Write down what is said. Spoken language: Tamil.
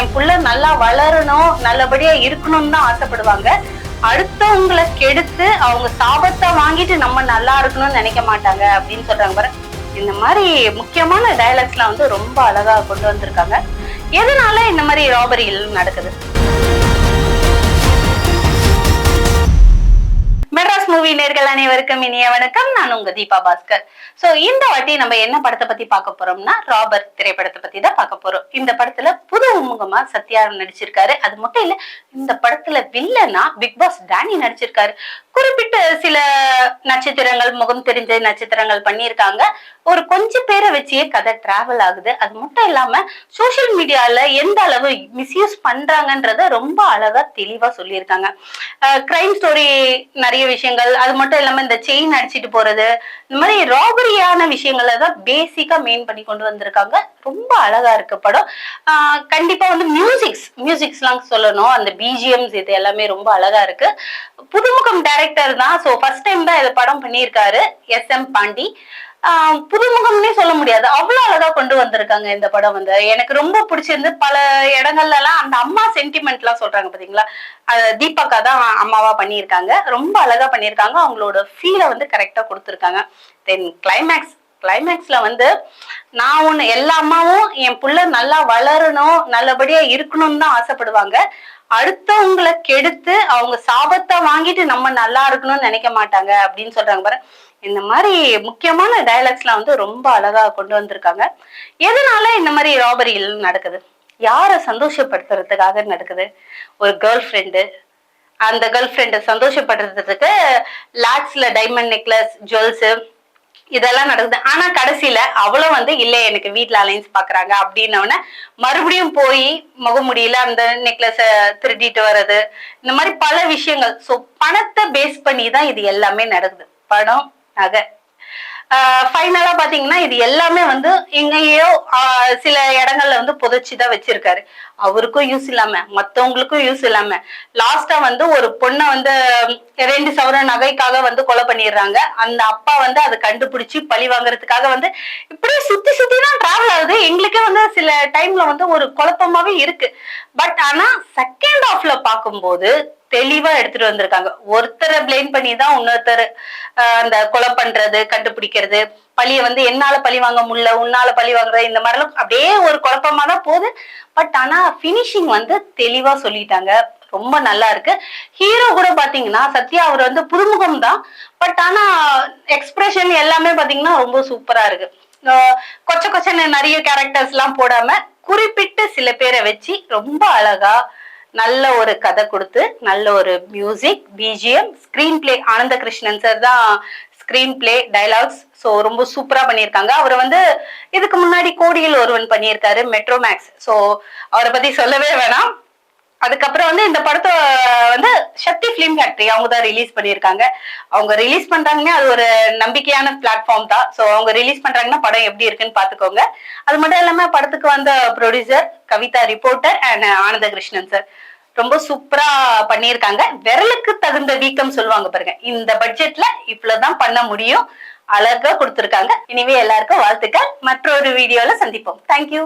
என் புள்ள நல்லா வளரணும் நல்லபடியா இருக்கணும்னு தான் ஆசைப்படுவாங்க. அடுத்தவங்களை கெடுத்து அவங்க சாபத்தை வாங்கிட்டு நம்ம நல்லா இருக்கணும்னு நினைக்க மாட்டாங்க அப்படின்னு சொல்றாங்க பாரு. இந்த மாதிரி முக்கியமான டயலாக்ஸ்லாம் வந்து ரொம்ப அழகா கொண்டு வந்திருக்காங்க. எதனால இந்த மாதிரி ராபரிகள் நடக்குது? மெட்ராஸ் அனைவருக்கும் இனிய வணக்கம். நான் உங்க தீபா பாஸ்கர். சோ இந்த வாட்டி நம்ம என்ன படத்தை பத்தி பார்க்க போறோம்னா ராபர்ட் திரைப்படத்தை பத்தி தான் பார்க்க போறோம். இந்த படத்துல புது உமுகமா சத்யா நடிச்சிருக்காரு. அது மட்டும் இல்ல இந்த படத்துல வில்லனா பிக் பாஸ் டேனி நடிச்சிருக்காரு. குறிப்பிட்ட சில நட்சத்திரங்கள் முகம் தெரிஞ்ச நட்சத்திரங்கள் பண்ணியிருக்காங்க. ஒரு கொஞ்ச பேரை வச்சே கதை டிராவல் ஆகுது. அது மட்டும் இல்லாம சோசியல் மீடியால எந்த அளவு மிஸ்யூஸ் பண்றாங்கன்றத ரொம்ப அழகா தெளிவா சொல்லியிருக்காங்க. கிரைம் ஸ்டோரி நிறைய விஷயங்கள் அது மட்டும் இல்லாம இந்த செயின் அடிச்சிட்டு போறது இந்த மாதிரி ராபரியான விஷயங்களை தான் பேசிக்கா மெயின் பண்ணி கொண்டு வந்திருக்காங்க. ரொம்ப அழகா இருக்கு படம். கண்டிப்பா வந்து மியூசிக்ஸ் மியூசிக்ஸ்லாம் சொல்லணும். அந்த பிஜிஎம்ஸ் இது எல்லாமே ரொம்ப அழகா இருக்கு. புதுமுகம் டைரக்டர் தான். ஸோ ஃபர்ஸ்ட் டைம் தான் இதை படம் பண்ணியிருக்காரு. எஸ் எம் பாண்டி புதுமுகம்னே சொல்ல முடியாது. அவ்வளவு அழகா கொண்டு வந்திருக்காங்க இந்த படம் வந்து. எனக்கு ரொம்ப பிடிச்சிருந்து பல இடங்கள்ல எல்லாம் அந்த அம்மா சென்டிமெண்ட் எல்லாம் சொல்றாங்க பாத்தீங்களா? அது தீபக்கா தான் அம்மாவா பண்ணியிருக்காங்க. ரொம்ப அழகா பண்ணியிருக்காங்க. அவங்களோட ஃபீலை வந்து கரெக்டா கொடுத்துருக்காங்க. தென் கிளைமேக்ஸ் கிளைமேக்ஸ்ல வந்து நான் ஒண்ணு எல்லா அம்மாவும் என் புள்ள நல்லா வளரணும் நல்லபடியா இருக்கணும்னு தான் ஆசைப்படுவாங்க. அடுத்தவங்களை கெடுத்து அவங்க சாபத்தை வாங்கிட்டு நம்ம நல்லா இருக்கணும்னு நினைக்க மாட்டாங்க அப்படின்னு சொல்றாங்க பாரு. இந்த மாதிரி முக்கியமான டைலாக்ஸ்லாம் வந்து ரொம்ப அழகா கொண்டு வந்திருக்காங்க. எதனால இந்த மாதிரி ராபரிகள் நடக்குது? யாரை சந்தோஷப்படுத்துறதுக்காக நடக்குது? ஒரு கேர்ள் ஃப்ரெண்டு அந்த கேர்ள் ஃப்ரெண்டை சந்தோஷப்படுத்துறதுக்கு லாக்ஸ்ல டைமண்ட் நெக்லஸ் ஜுவல்ஸு இதெல்லாம் நடக்குது. ஆனா கடைசியில அவளும் வந்து இல்ல எனக்கு வீட்டுல அலைன்ஸ் பாக்குறாங்க. அப்படின்னோடனே மறுபடியும் போய் முகமுடியில அந்த நெக்லஸ திருடிட்டு வர்றது. இந்த மாதிரி பல விஷயங்கள். சோ பணத்தை பேஸ் பண்ணி தான் இது எல்லாமே நடக்குது. பணம் நகை. ஃபைனலா பாத்தீங்கன்னா இது எல்லாமே வந்து எங்கேயோ சில இடங்கள்ல வந்து புதைச்சிதான் வச்சிருக்காரு. அவருக்கும் யூஸ் இல்லாம மத்தவங்களுக்கும் யூஸ் இல்லாம. லாஸ்டா வந்து ஒரு பொண்ணை வந்து ரெண்டு சவர நகைக்காக வந்து கொலை பண்ணிடுறாங்க. அந்த அப்பா வந்து அதை கண்டுபிடிச்சு பழி வாங்குறதுக்காக வந்து இப்படியே சுத்தி சுத்தி எங்களுக்கே வந்து சில டைம்ல வந்து ஒரு குழப்பமாவே இருக்கு. பட் ஆனா செகண்ட் ஆஃப்ல பார்க்கும்போது தெளிவா எடுத்துட்டு வந்திருக்காங்க. ஒருத்தரை பிளேம் பண்ணி தான் இன்னொருத்தர் அந்த கொலை பண்றது கண்டுபிடிக்கிறது. பழிய வந்து என்னால பழி வாங்க முடியல உன்னால பழி வாங்குறது இந்த மாதிரிலாம் அப்படியே ஒரு குழப்பமா தான் போகுது. பட் ஆனா பினிஷிங் வந்து தெளிவா சொல்லிட்டாங்க. ரொம்ப நல்லா இருக்கு. ஹீரோ கூட பாத்தீங்கன்னா சத்யா அவர் வந்து புதுமுகம் தான் பட் ஆனா எக்ஸ்பிரஷன் எல்லாமே பாத்தீங்கன்னா ரொம்ப சூப்பரா இருக்கு. கொச்ச கொச்சன்னு நிறைய கேரக்டர்ஸ் எல்லாம் போடாம குறிப்பிட்டு சில பேரை வச்சு ரொம்ப அழகா நல்ல ஒரு கதை கொடுத்து நல்ல ஒரு music BGM screen play Ananda Krishnan sir தான் ஸ்கிரீன் பிளே டைலாக்ஸ் ஸோ ரொம்ப சூப்பராக பண்ணியிருக்காங்க. அவர் வந்து இதுக்கு முன்னாடி கோடியில் ஒருவன் பண்ணியிருக்காரு மெட்ரோ மேக்ஸ் ஸோ அவரை பற்றி சொல்லவே வேணாம். அதுக்கப்புறம் வந்து இந்த படத்தை வந்து சக்தி ஃபிலிம் ஃபேக்டரி அவங்க தான் ரிலீஸ் பண்ணியிருக்காங்க. அவங்க ரிலீஸ் பண்றாங்கன்னா அது ஒரு நம்பிக்கையான பிளாட்ஃபார்ம் தான். ஸோ அவங்க ரிலீஸ் பண்றாங்கன்னா படம் எப்படி இருக்குன்னு பாத்துக்கோங்க அது மட்டும் இல்லாம படத்துக்கு வந்த producer Kavitha reporter and Ananda Krishnan sir ரொம்ப சூப்பரா பண்ணியிருக்காங்க. விரலுக்கு தகுந்த வீக்கம் சொல்லுவாங்க பாருங்க. இந்த பட்ஜெட்ல இவ்வளவுதான் பண்ண முடியும். அழகா கொடுத்துருக்காங்க. இனிமே எல்லாருக்கும் வாழ்த்துக்கள். மற்றொரு வீடியோல சந்திப்போம். தேங்க்யூ